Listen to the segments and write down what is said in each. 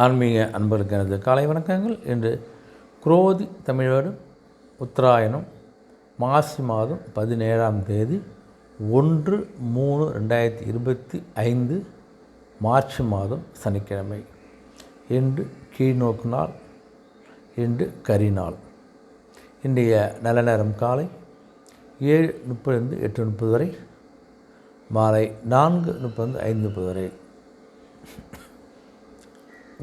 ஆன்மீக அன்பர்களுக்கு எனது காலை வணக்கங்கள். இன்று குரோதி தமிழோடு உத்தராயணம் மாசி மாதம் பதினேழாம் தேதி ஒன்று மூணு ரெண்டாயிரத்தி இருபத்தி ஐந்து மார்ச் மாதம் சனிக்கிழமை. இன்று கீழ்நோக்கு நாள் இன்று கரிநாள் இன்றைய நல்ல நேரம் காலை ஏழு முப்பது எட்டு முப்பது வரை மாலை நான்கு முப்பது ஐந்து முப்பது வரை.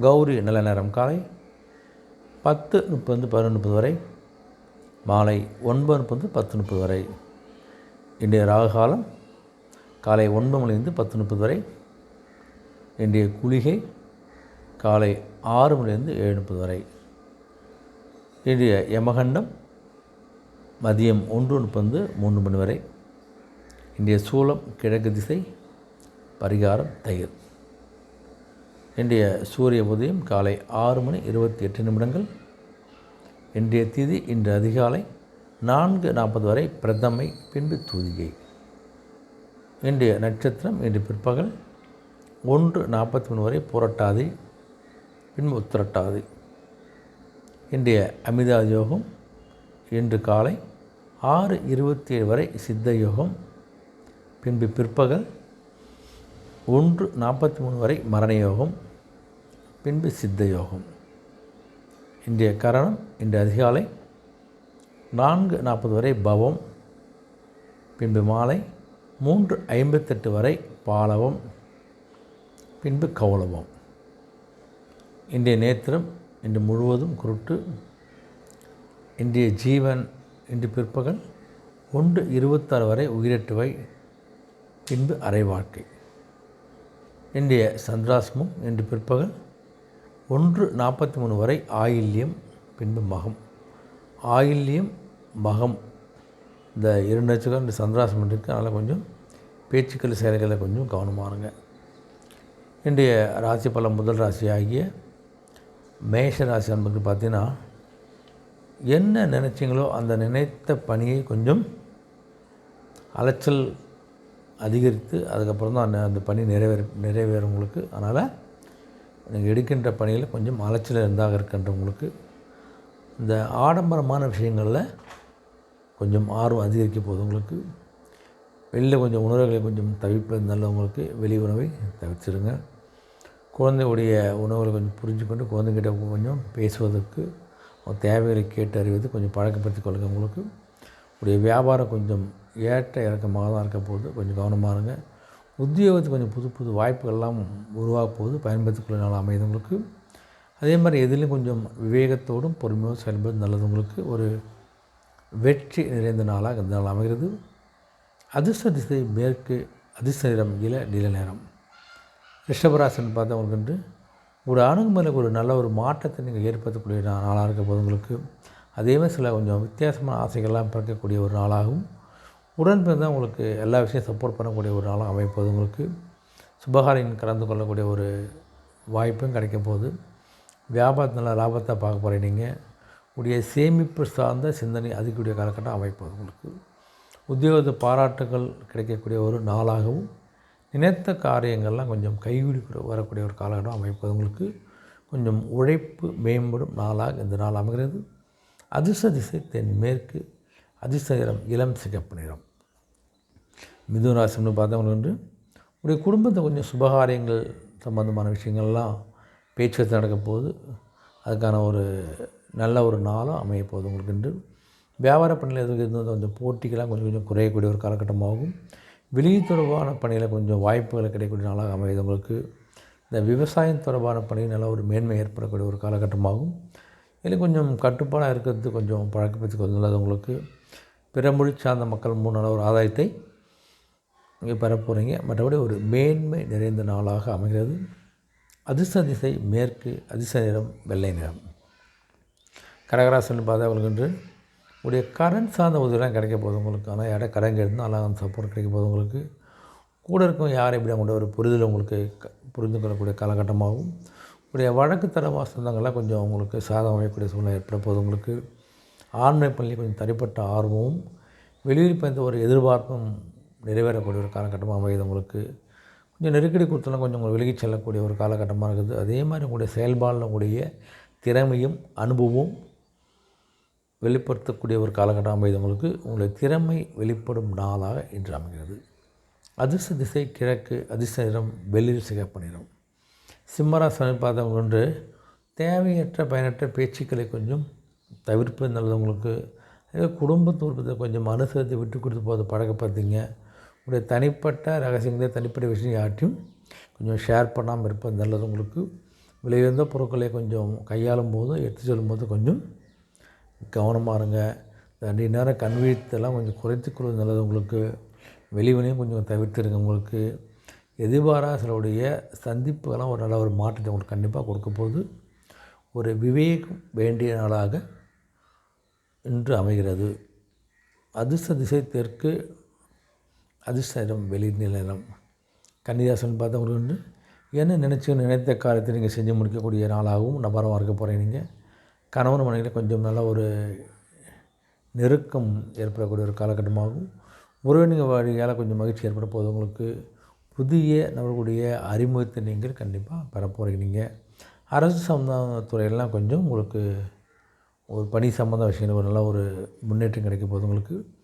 கௌரி நல்ல நேரம். காலை பத்து முப்பது பதினொன்று முப்பது வரை. மாலை ஒன்பது முப்பது பத்து முப்பது வரை. இன்றைய ராகுகாலம் காலை ஒன்பது மணிலிருந்து பத்து முப்பது வரை. இன்றைய குளிகை காலை ஆறு மணிலிருந்து ஏழு முப்பது வரை. இன்றைய யமகண்டம் மதியம் ஒன்று முப்பது மூன்று மணி வரை. இன்றைய சூலம் கிழக்கு திசை பரிகாரம் தயிர். இன்றைய சூரிய உதயம் காலை ஆறு மணி இருபத்தி எட்டு நிமிடங்கள். இன்றைய திதி இன்று அதிகாலை நான்கு நாற்பது வரை பிரதமை பின்பு தூதிகை. இன்றைய நட்சத்திரம் இன்று பிற்பகல் ஒன்று நாற்பத்தி மூணு வரை புரட்டாதி பின்பு உத்திரட்டாதி. இன்றைய அமிதா யோகம் இன்று காலை ஆறு இருபத்தி ஏழு வரை சித்த யோகம் பின்பு பிற்பகல் ஒன்று நாற்பத்தி மூணு வரை மரண யோகம் பின்பு சித்த யோகம் இன்றைய கரணம் இன்று அதிகாலை நான்கு நாற்பது வரை பவம் பின்பு மாலை மூன்று ஐம்பத்தெட்டு வரை பாலவம் பின்பு கௌலவம். இன்றைய நேத்திரம் இன்று முழுவதும் குருட்டு இன்றைய ஜீவன் இன்று பிற்பகல் ஒன்று இருபத்தாறு வரை உயிரட்டுவை பின்பு அரை வாழ்க்கை இன்றைய சந்திராசிரமம் இன்று பிற்பகல் ஒன்று நாற்பத்தி மூணு வரை ஆயில்யம் பின்பு மகம். ஆயில்யம் மகம். இந்த இரண்டு நட்சத்திரம் இந்த சந்திராசம் இருக்குது அதனால் கொஞ்சம் பேச்சுக்கள் செயல்களில் கொஞ்சம் கவனமாக இருங்க. இன்றைய ராசி பல முதல் ராசி ஆகிய மேஷ ராசி அன்புக்கு பார்த்தீங்கன்னா என்ன நினச்சிங்களோ அந்த நினைத்த பணியை கொஞ்சம் அலைச்சல் அதிகரித்து அதுக்கப்புறம் தான் அந்த அந்த பணி நிறைவேற நிறைவேறும் உங்களுக்கு. அதனால் நீங்கள் எடுக்கின்ற பணியில் கொஞ்சம் அலைச்சல் இருந்தாக இருக்கின்றவங்களுக்கு இந்த ஆடம்பரமான விஷயங்களில் கொஞ்சம் ஆர்வம் அதிகரிக்க போகுது உங்களுக்கு. வெளியில் கொஞ்சம் உணவுகளை கொஞ்சம் தவிப்பது நல்லவங்களுக்கு வெளி உணவை தவிர்த்துடுங்க. குழந்தையுடைய உணவுகளை கொஞ்சம் புரிஞ்சுக்கொண்டு குழந்தைகிட்ட கொஞ்சம் பேசுவதற்கு அவங்க தேவைகளை கேட்டு அறிவது கொஞ்சம் பழக்கப்படுத்திக் கொள்ளுங்க உங்களுக்கு. உடைய வியாபாரம் கொஞ்சம் ஏற்ற இறக்கமாக தான் இருக்க போகுது. கொஞ்சம் கவனமாக இருங்க. உத்தியோகத்துக்கு கொஞ்சம் புது புது வாய்ப்புகள்லாம் உருவாக போகுது பயன்படுத்திக்கொள்ள நாள் அமையுது உங்களுக்கு. அதே மாதிரி எதிலையும் கொஞ்சம் விவேகத்தோடும் பொறுமையோடு செயல்படுவது நல்லது உங்களுக்கு. ஒரு வெற்றி நிறைந்த நாளாக இந்த நாள் அமைகிறது. அதிர்ஷ்ட திசை மேற்கு அதிர்ஷ்ட நிறம் இள நில நேரம் ரிஷபராசன் பார்த்தா உங்களுக்கு ஒரு அணுகுமுறைக்கு ஒரு நல்ல ஒரு மாற்றத்தை நீங்கள் ஏற்படுத்தக்கூடிய நாளாக இருக்க போது உங்களுக்கு. அதேமாதிரி சில கொஞ்சம் வித்தியாசமான ஆசைகள்லாம் பிறக்கக்கூடிய ஒரு நாளாகவும் உடன் தான் உங்களுக்கு எல்லா விஷயம் சப்போர்ட் பண்ணக்கூடிய ஒரு நாளாக அமைப்பது உங்களுக்கு. சுபகாரியம் கலந்து கொள்ளக்கூடிய ஒரு வாய்ப்பும் கிடைக்க போகுது வியாபாரத்தில் நல்ல லாபத்தை பார்க்க போகிறீங்க நீங்கள் உடைய சேமிப்பு சார்ந்த சிந்தனை அதிகக்கூடிய காலகட்டம் அமைப்பது உங்களுக்கு. உத்தியோகத்து பாராட்டுகள் கிடைக்கக்கூடிய ஒரு நாளாகவும் நினைத்த காரியங்கள்லாம் கொஞ்சம் கைவிடி வரக்கூடிய ஒரு காலகட்டம் அமைப்பது உங்களுக்கு. கொஞ்சம் உழைப்பு மேம்படும் நாளாக இந்த நாள் அமைகிறது. அதிர்ஷ்ட திசை தென்மேற்கு அதிர்ஷ்ட நிறம் இளம் சிகப்பு நிறம். மிதுன ராசின்னு பார்த்தவங்க வந்து உடைய குடும்பத்தை கொஞ்சம் சுபகாரியங்கள் சம்பந்தமான விஷயங்கள்லாம் பேச்சுவார்த்தை நடக்க போகுது அதுக்கான ஒரு நல்ல ஒரு நாளும் அமைய போகுது உங்களுக்கு என்று வியாபார பணியில் எதுவும் இருந்தது கொஞ்சம் போட்டிகளாக கொஞ்சம் கொஞ்சம் குறையக்கூடிய ஒரு காலகட்டமாகும். வெளியே தொடர்பான பணியில் கொஞ்சம் வாய்ப்புகள் கிடைக்கக்கூடிய நாளாக அமையுது உங்களுக்கு. இந்த விவசாயம் தொடர்பான பணியில் நல்ல ஒரு மேன்மை ஏற்படக்கூடிய ஒரு காலகட்டமாகும். இதில் கொஞ்சம் கட்டுப்பாடாக இருக்கிறது கொஞ்சம் பழக்கப்படுத்தி கொஞ்சம் நல்லது உங்களுக்கு. பிறமொழி சார்ந்த மக்கள் மூணு நல்ல ஒரு ஆதாயத்தை இங்கே பெற போகிறீங்க மற்றபடி ஒரு மேன்மை நிறைந்த நாளாக அமைகிறது. அதிர்ஷ்ட திசை மேற்கு அதிர்ஷ்ட நிறம் வெள்ளை நிறம். கடகராசன் பார்த்தா உங்களுக்கு என்று உடைய கடன் சார்ந்த உதவிலாம் கிடைக்க போகுது உங்களுக்கு. ஆனால் யாரை கடன் கேட்டு அழகான அந்த சப்போர்ட் கிடைக்க போகுது உங்களுக்கு. கூட இருக்கும் யாரை எப்படி அவங்களோட ஒரு புரிதல் உங்களுக்கு புரிந்து கொள்ளக்கூடிய காலகட்டமாகவும் உடைய வழக்கு தர சொந்தங்கள்லாம் கொஞ்சம் உங்களுக்கு சாதகம் அமையக்கூடிய சூழ்நிலை ஏற்பட போகுது உங்களுக்கு. ஆண்மை பள்ளி கொஞ்சம் தனிப்பட்ட ஆர்வமும் வெளியில் பயந்த ஒரு எதிர்பார்ப்பும் நிறைவேறக்கூடிய ஒரு காலகட்டமாக அமையுது உங்களுக்கு. கொஞ்சம் நெருக்கடி கொடுத்தலாம் கொஞ்சம் உங்களுக்கு விலகி செல்லக்கூடிய ஒரு காலகட்டமாக இருக்குது. அதே மாதிரி உங்களுடைய செயல்பாடில் உங்களுடைய திறமையும் அனுபவம் வெளிப்படுத்தக்கூடிய ஒரு காலகட்டம் அமைதவங்களுக்கு உங்களுடைய திறமை வெளிப்படும் நாளாக இன்று அமைகிறது. அதிர்ஷ்ட திசை கிழக்கு அதிர்ஷ்ட நிறம் வெளிர் சிகப்பு நிறம். சிம்மராசனை பார்த்தவங்க ஒன்று தேவையற்ற பயனற்ற பேச்சுக்களை கொஞ்சம் தவிர்ப்பது நல்லது உங்களுக்கு. குடும்பத்து கொஞ்சம் அனுசரித்து விட்டு கொடுத்து போகிறத பழக்கப்படுத்திங்க உங்களுடைய தனிப்பட்ட ரகசியங்களை தனிப்பட்ட விஷயம் யார்ட்டையும் கொஞ்சம் ஷேர் பண்ணாமல் இருப்பது நல்லது உங்களுக்கு. விலையுயர்ந்த பொருட்களை கொஞ்சம் கையாளும் போது எடுத்து செல்லும்போது கொஞ்சம் கவனமாக இருங்க. ரெண்டு நேரம் கண்வீழ்த்தெல்லாம் கொஞ்சம் கொஞ்சம் குறைத்துக்கொள்வது நல்லது உங்களுக்கு. வெளிவனையும் கொஞ்சம் தவிர்த்துருங்க உங்களுக்கு. எதிர்பாரா சிலருடைய சந்திப்புகள்லாம் ஒரு நல்ல ஒரு மாற்றத்தை உங்களுக்கு கண்டிப்பாக கொடுக்க போது ஒரு விவேகம் வேண்டிய நாளாக இன்று அமைகிறது. அதிர்ஷ்ட திசை தெற்கு அதிர்ஷ்டம் வெளிநிலம் வெளிர் நிலம் கன்னிதாசன் பார்த்தவங்களுக்கு வந்து என்ன நினச்சி நினைத்த காரியத்தை நீங்கள் செஞ்சு முடிக்கக்கூடிய நாளாகவும் நபரமாக இருக்க போகிறீங்க நீங்கள் கணவன் மனைவியில் கொஞ்சம் நல்ல ஒரு நெருக்கம் ஏற்படக்கூடிய ஒரு காலகட்டமாகும். உறவினங்க வழியால் கொஞ்சம் மகிழ்ச்சி ஏற்பட போது உங்களுக்கு புதிய நபர்களுடைய அறிமுகத்தை நீங்கள் கண்டிப்பாக பெற போகிறீங்க நீங்கள் அரசு சம்மந்த துறையெல்லாம் கொஞ்சம் உங்களுக்கு ஒரு பணி சம்மந்த விஷயங்கள் ஒரு நல்ல ஒரு முன்னேற்றம் கிடைக்கும் போது உங்களுக்கு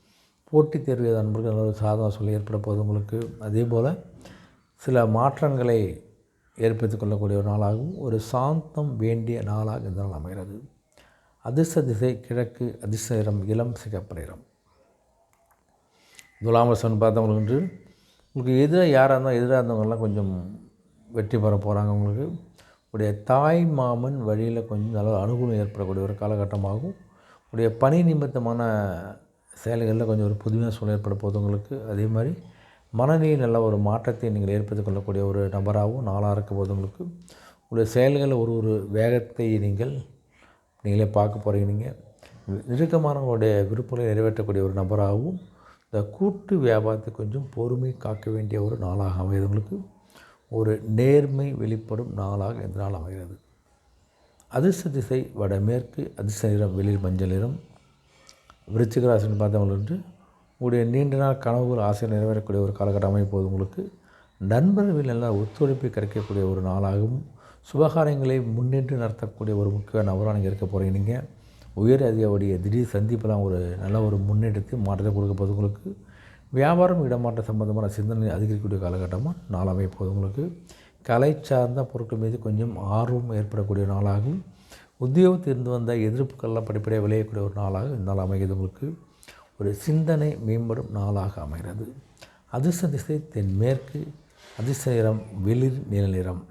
போட்டித் தேர்வு நண்பர்கள் அல்லது ஒரு சாதனை சொல்லி ஏற்பட போது உங்களுக்கு. அதே போல் சில மாற்றங்களை ஏற்படுத்திக் கொள்ளக்கூடிய ஒரு நாளாகவும் ஒரு சாந்தம் வேண்டிய நாளாக இந்த நாள் அமைகிறது. அதிர்ஷ்ட திசை கிழக்கு அதிர்ஷ்ட நிறம் இளம் சிகப்பு நிறம். துலாமசன் பார்த்தவங்களுக்கு உங்களுக்கு எதிராக யாராக இருந்தால் எதிராக இருந்தவங்கெல்லாம் கொஞ்சம் வெற்றி பெற போகிறாங்க உங்களுக்கு. உடைய தாய் மாமன் வழியில் கொஞ்சம் நல்ல அனுகூலம் ஏற்படக்கூடிய ஒரு காலகட்டமாகும் உடைய பணி நிமித்தமான செயல்களில் கொஞ்சம் ஒரு புதுமையாக சூழல் ஏற்பட அதே மாதிரி மனநிலையில் நல்ல ஒரு மாற்றத்தை நீங்கள் ஏற்படுத்திக் கொள்ளக்கூடிய ஒரு நபராகவும் நாளாக இருக்க போதுங்களுக்கு உங்களுடைய செயல்களில் ஒரு ஒரு வேகத்தை நீங்கள் நீங்களே பார்க்க போகிறீங்க நீங்கள் நெருக்கமானவங்களுடைய விருப்பங்களை நிறைவேற்றக்கூடிய ஒரு நபராகவும் இந்த கூட்டு வியாபாரத்தை கொஞ்சம் பொறுமை காக்க வேண்டிய ஒரு நாளாக அமைகிறவங்களுக்கு ஒரு நேர்மை வெளிப்படும் நாளாக இந்த நாள் அமைகிறது. அதிர்ஷ்ட திசை வடமேற்கு அதிர்ஷ்ட நிறம் வெளிர் மஞ்சள் நிறம் விருச்சிகராசின்னு பார்த்தவங்களுக்கு உங்களுடைய நீண்ட நாள் கனவுகள் ஆசை நிறைவேறக்கூடிய ஒரு காலகட்டம் இப்போது உங்களுக்கு. நண்பர்கள் எல்லாம் ஒத்துழைப்பு கிடைக்கக்கூடிய ஒரு நாளாகவும் சுபகாரியங்களை முன்னின்று நடத்தக்கூடிய ஒரு முக்கிய நபராக நீங்கள் இருக்க போகிறீங்க நீங்கள் உயர் அதிகாரியுடைய திடீர் சந்திப்பெல்லாம் ஒரு நல்ல ஒரு முன்னேற்றத்தை மாற்றத்தை கொடுக்க போது உங்களுக்கு. வியாபாரம் இடமாற்ற சம்பந்தமான சிந்தனை அதிகரிக்கக்கூடிய காலகட்டமாக நாள் போது உங்களுக்கு. கலை சார்ந்த பொருட்கள் மீது கொஞ்சம் ஆர்வம் ஏற்படக்கூடிய நாளாகவும் உத்தியோகத்திலிருந்து வந்த எதிர்ப்புகள்லாம் படிப்படியாக விளையக்கூடிய ஒரு நாளாக இந்த நாள் அமைகிறது. உங்களுக்கு ஒரு சிந்தனை மேம்படும் நாளாக அமைகிறது. அதிர்ஷ்ட திசை தென்மேற்கு அதிர்ஷ்ட நிறம் வெளிர் நீல நிறம்.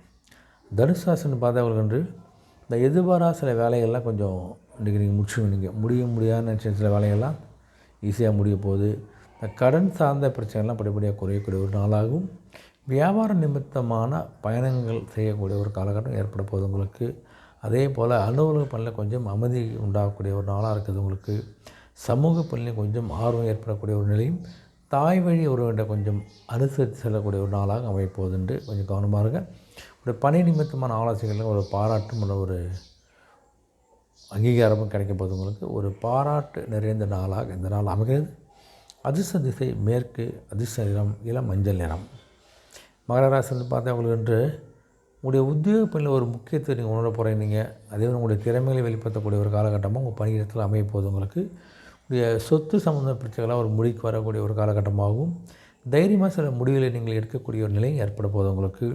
தனுசாசன் பார்த்தவர்கள் என்று இந்த எதிர்பாரா சில வேலைகள்லாம் கொஞ்சம் இன்றைக்கி நீங்கள் முடிச்சுங்க. நீங்கள் முடிய முடியாத நினச்ச சில வேலைகள்லாம் ஈஸியாக முடிய போகுது. இந்த கடன் சார்ந்த பிரச்சனைகள்லாம் படிப்படியாக குறையக்கூடிய ஒரு நாளாகவும் வியாபார நிமித்தமான பயணங்கள் செய்யக்கூடிய ஒரு காலகட்டம் ஏற்பட போகுது உங்களுக்கு. அதே போல் அலுவலக பணியில் கொஞ்சம் அமைதி உண்டாகக்கூடிய ஒரு நாளாக இருக்குது உங்களுக்கு. சமூக பணியில் கொஞ்சம் ஆர்வம் ஏற்படக்கூடிய ஒரு நிலையும் தாய் வழி ஒருவர்கிட்ட கொஞ்சம் அனுசரித்து செல்லக்கூடிய ஒரு நாளாக அமைப்போகுதுன்று கொஞ்சம் கவனமாக இருங்க. ஒரு பணி நிமித்தமான ஆலோசனைகளில் ஒரு பாராட்டும் உள்ள ஒரு அங்கீகாரமும் கிடைக்க போது உங்களுக்கு. ஒரு பாராட்டு நிறைந்த நாளாக இந்த நாள் அமைகிறது. அதிர்ஷ்ட திசை மேற்கு அதிர்ஷ்ட நிறம் இளம் மஞ்சள் நிறம். மகர ராசின்னு பார்த்தா உங்களுக்கு என்று உங்களுடைய உத்தியோக பணியில் ஒரு முக்கியத்துவம் நீங்கள் உணர போகிறீங்க. நீங்கள் அதே உங்களுடைய திறமைகளை வெளிப்படுத்தக்கூடிய ஒரு காலகட்டமாக உங்கள் பணியிடத்தில் அமைய போகுது உங்களுக்கு. உடைய சொத்து சம்மந்த பிரச்சனைகளாக ஒரு முடிக்கு வரக்கூடிய ஒரு காலகட்டமாகவும் தைரியமாக சில முடிவுகளை நீங்கள் எடுக்கக்கூடிய ஒரு நிலை ஏற்பட போகுது உங்களுக்கு.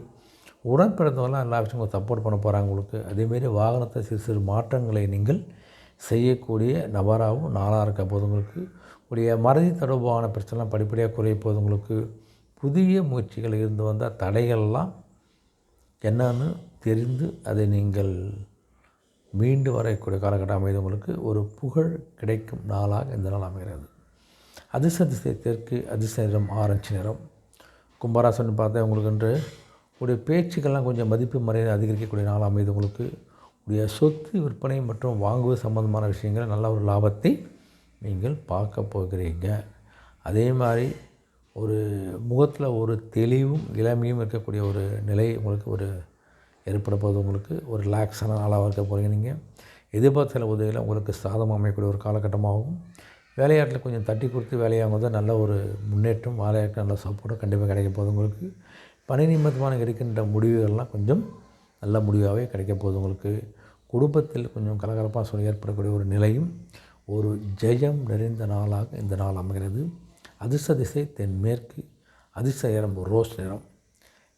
உடன் பிறந்தவங்களாம் எல்லா விஷயங்களும் சப்போர்ட் பண்ண போகிறாங்க உங்களுக்கு. அதேமாரி வாகனத்தை சிறு சிறு மாற்றங்களை நீங்கள் செய்யக்கூடிய நபராகவும் நாளாக இருக்க போது உங்களுக்கு. உடைய மறதி தொடர்பான பிரச்சனைலாம் படிப்படியாக குறைய போது உங்களுக்கு. புதிய முயற்சிகள் இருந்து வந்த தடைகள்லாம் என்னன்னு தெரிந்து அதை நீங்கள் மீண்டு வரக்கூடிய காலகட்டம் அமைது உங்களுக்கு ஒரு புகழ் கிடைக்கும் நாளாக இந்த நாள் அமைகிறது. அதிர்ஷ்ட திசை தெற்கு அதிர்ஷ்ட நிறம் ஆரஞ்சு நிறம். கும்பராசன் பார்த்தா உங்களுக்கு என்று உடைய பேச்சுக்கெல்லாம் கொஞ்சம் மதிப்பு மரியாதை அதிகரிக்கக்கூடிய நாள் அமைது உங்களுக்கு. உடைய சொத்து விற்பனை மற்றும் வாங்குவது சம்பந்தமான விஷயங்கள் நல்ல ஒரு லாபத்தை நீங்கள் பார்க்க போகிறீங்க. அதே மாதிரி ஒரு முகத்தில் ஒரு தெளிவும் இளமையும் இருக்கக்கூடிய ஒரு நிலை உங்களுக்கு ஒரு ஏற்பட போகுது. உங்களுக்கு ஒரு ரிலாக்ஸான நாளாக இருக்க போகிறீங்க நீங்கள் எதிர்பார்த்த சில உதவியில் உங்களுக்கு சாதமாக அமையக்கூடிய ஒரு காலகட்டமாகவும் வேலையாட்டில் கொஞ்சம் தட்டி கொடுத்து வேலையாகும் போது நல்ல ஒரு முன்னேற்றம் வேலையாட்டில் நல்ல சப்போர்ட்டும் கண்டிப்பாக கிடைக்க போகுது உங்களுக்கு. பணி நிமித்தமான இருக்கின்ற முடிவுகள்லாம் கொஞ்சம் நல்ல முடிவாகவே கிடைக்க போகுது உங்களுக்கு. குடும்பத்தில் கொஞ்சம் கலகலப்பாக சொல்லி ஏற்படக்கூடிய ஒரு நிலையும் ஒரு ஜெயம் நிறைந்த நாளாக இந்த நாள் அமைகிறது. அதிர்ஷ்ட திசை தென்மேற்கு அதிர்ஷ்ட நேரம் ரோஸ் நேரம்.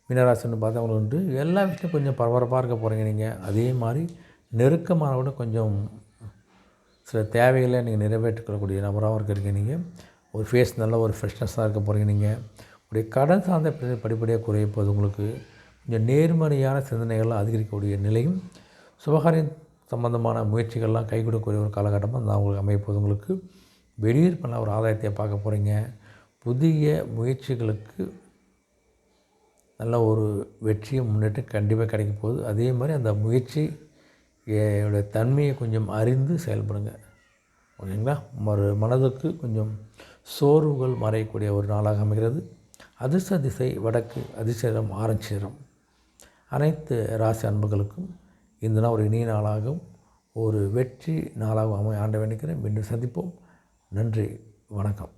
மீனராசின்னு பார்த்தவங்க வந்து எல்லா விஷயத்தையும் கொஞ்சம் பரபரப்பாக இருக்க போகிறீங்க நீங்கள் அதே மாதிரி நெருக்கமான கூட கொஞ்சம் சில தேவைகளை நீங்கள் நிறைவேற்றிக்கொள்ளக்கூடிய நபராகவும் இருக்கிறீங்க நீங்கள் ஒரு ஃபேஸ் நல்ல ஒரு ஃப்ரெஷ்னஸாக இருக்க போகிறீங்க நீங்கள் உடைய கடன் சார்ந்த பிரச்சனை படிப்படியாக குறைப்பது உங்களுக்கு. கொஞ்சம் நேர்மறையான சிந்தனைகள்லாம் அதிகரிக்கக்கூடிய நிலையும் சுபகாரியம் சம்பந்தமான முயற்சிகள்லாம் கைகூடக்கூடிய ஒரு காலகட்டமாக நான் உங்களுக்கு அமைப்பது உங்களுக்கு. வெளியூர் பண்ண ஒரு ஆதாயத்தை பார்க்க போகிறீங்க புதிய முயற்சிகளுக்கு நல்ல ஒரு வெற்றியும் முன்னேற்றம் கண்டிப்பாக கிடைக்க போகுது. அதே மாதிரி அந்த முயற்சி என்னுடைய தன்மையை கொஞ்சம் அறிந்து செயல்படுங்க. ஓகேங்களா? மறு மனதுக்கு கொஞ்சம் சோர்வுகள் மறையக்கூடிய ஒரு நாளாக அமைகிறது. அதிர்ஷ்ட திசை வடக்கு அதிர்ஷ்டம் ஆரஞ்சு அனைத்து ராசி அன்புகளுக்கும் இந்த நாள் ஒரு இனிய நாளாகவும் ஒரு வெற்றி நாளாகவும் அமை ஆண்ட வேண்டிக்கிறேன் மீண்டும் சந்திப்போம். நன்றி வணக்கம்.